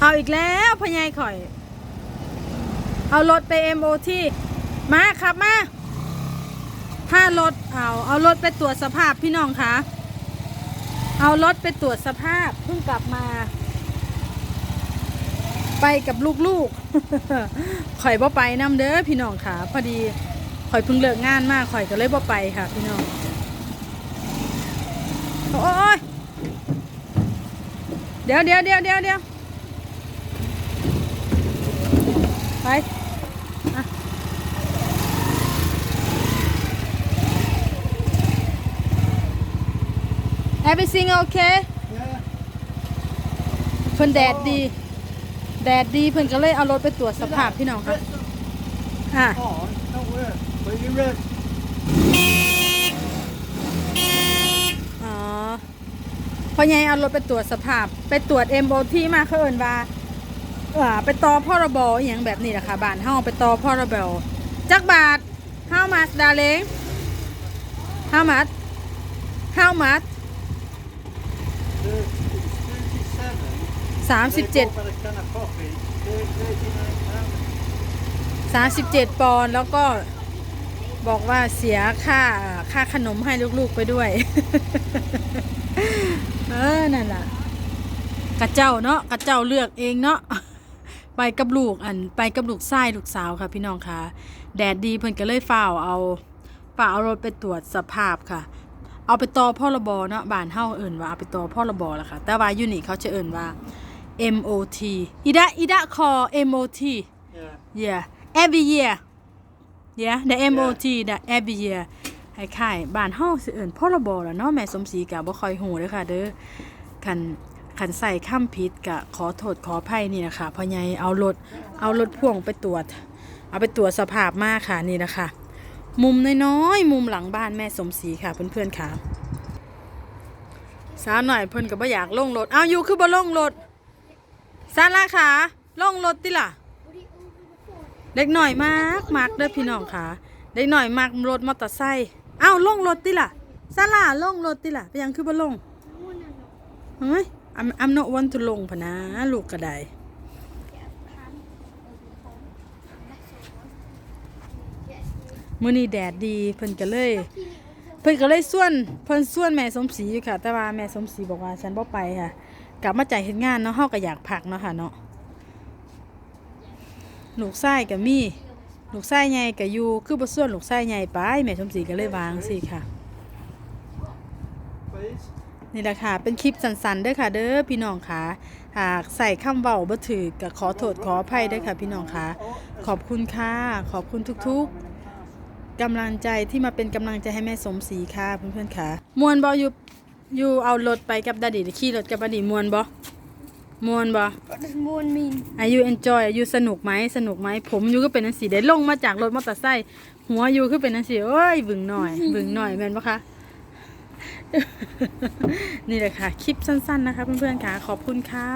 เอาอีกแล้วพญายข่อย เอารถไป MOT มาครับมาถ้ารถเอาเอารถไปตรวจสภาพพี่น้องคะเอารถไปตรวจสภาพเพิ่งกลับมา ไปกับลูกๆข่อยบ่ไปน้ำเด้อพี่น้องค่ะ พอดีข่อยเพิ่งเลิกงานมากข่อยก็เลยบ่ไปค่ะ พี่น้องโอ้ยเดี๋ยวเดี๋ยวเดี๋ยวเดี๋ยวเดี๋ยว ไปอะ Everything okay เพิ่นแดดดี แดดดีเพิ่นก็เลยเอารถไปตรวจสภาพพี่น้องค่ะอะ Oh, don't work. But you read อ๋อพ่อใหญ่เอารถไปตรวจสภาพ ไปตรวจ MOT มาเขาเอินว่า เออไปต่อพ่อระบอหย่างแบบนี้แหละค่ะบ้านเฮาไปต่อพ่อระบจักบาท how much darling how much how much 37. สามสิบเจ็ดสามสิบเจ็ดปอนด์แล้วก็บอกว่าเสียค่าค่าขนมให้ลูกๆไปด้วย เออ นั่นล่ะกระเจ้าเนาะกระเจ้าเลือกเองเนาะ ไปกับลูกอันไปกับลูกชายลูกสาวค่ะพี่น้องค่ะ แดดดีเพิ่นก็เลยฝ้าวเอาฝ้าวเอารถไปตรวจสภาพค่ะ เอาไปต่อพ่อระบเนาะบ้านเฮาเอิ่นว่าเอาไปต่อพ่อระบล่ะค่ะ แต่ว่าอยู่นี่เขาจะเอิ่นว่า MOT อีดะอีดะคอ MOT Yeah. yeah every year yeah the MOT the every year ให้ค่ายๆบ้านเฮาสิเอิ้นพ่อระบล่ะเนาะแม่สมศรีก็บ่ค่อยฮู้เด้อค่ะเด้อคัน คันใส่คำผิดก็ขอโทษขออภัยนี่นะคะพ่อใหญ่เอารถเอารถพ่วงไปตรวจ เอาไปตรวจสภาพมาค่ะนี่นะคะ มุมน้อยๆมุมหลังบ้านแม่สมศรีค่ะเพื่อนๆค่ะสาวหน่อยเพิ่นก็บ่อยากลงรถเอาอยู่คือบ่ลงรถซาลาค่ะลงรถติล่ะ เด็กหน่อยมากมากเด้อพี่น้องค่ะ เด็กหน่อยมากรถมอเตอร์ไซค์เอ้าลงรถติล่ะซาลาลงรถติล่ะไปยังคือบ่ลงเฮ้ย อำอำโนวันตุลงพนะลูกก็ได้ มื้อนี้แดดดีเพิ่นก็เลย เพิ่นก็เลยส่วนเพิ่นส่วนแม่สมศรีอยู่ค่ะ แต่ว่าแม่สมศรีบอกว่าฉันบ่ไปค่ะ กลับมาจ่ายเฮ็ดงานเนาะเฮาก็อยากพักเนาะค่ะเนาะลูกไส้กับมีลูกไส้ใหญ่กับยูคือบ่ส่วนลูกไส้ใหญ่ไปแม่สมศรีก็เลยวางสิค่ะ นี่แหละค่ะ เป็นคลิปสั้นๆเด้อค่ะ เด้อพี่น้องค่ะ หากใส่คำเว้าบ่ถือก็ขอโทษขออภัยเด้อค่ะ พี่น้องค่ะ ขอบคุณค่ะ ขอบคุณทุกๆกำลังใจที่มาเป็นกำลังใจให้แม่สมศรีค่ะเพื่อนๆค่ะ มวนบ่อยู่อยู่เอารถไปกับดาดิขี่รถกับดาดิมวนบ่มวนบ่ What does moon mean? อายุ enjoy อายุสนุกไหมสนุกไหมผมอยู่ก็เป็นนังสีได้ลงมาจากรถมอเตอร์ไซค์หัวอยู่คือเป็นนังสีเอ้ยบึงหน่อยบึงหน่อยแม่นปะคะ นี่แหละค่ะ คลิปสั้นๆนะคะเพื่อนๆค่ะ ขอบคุณค่ะ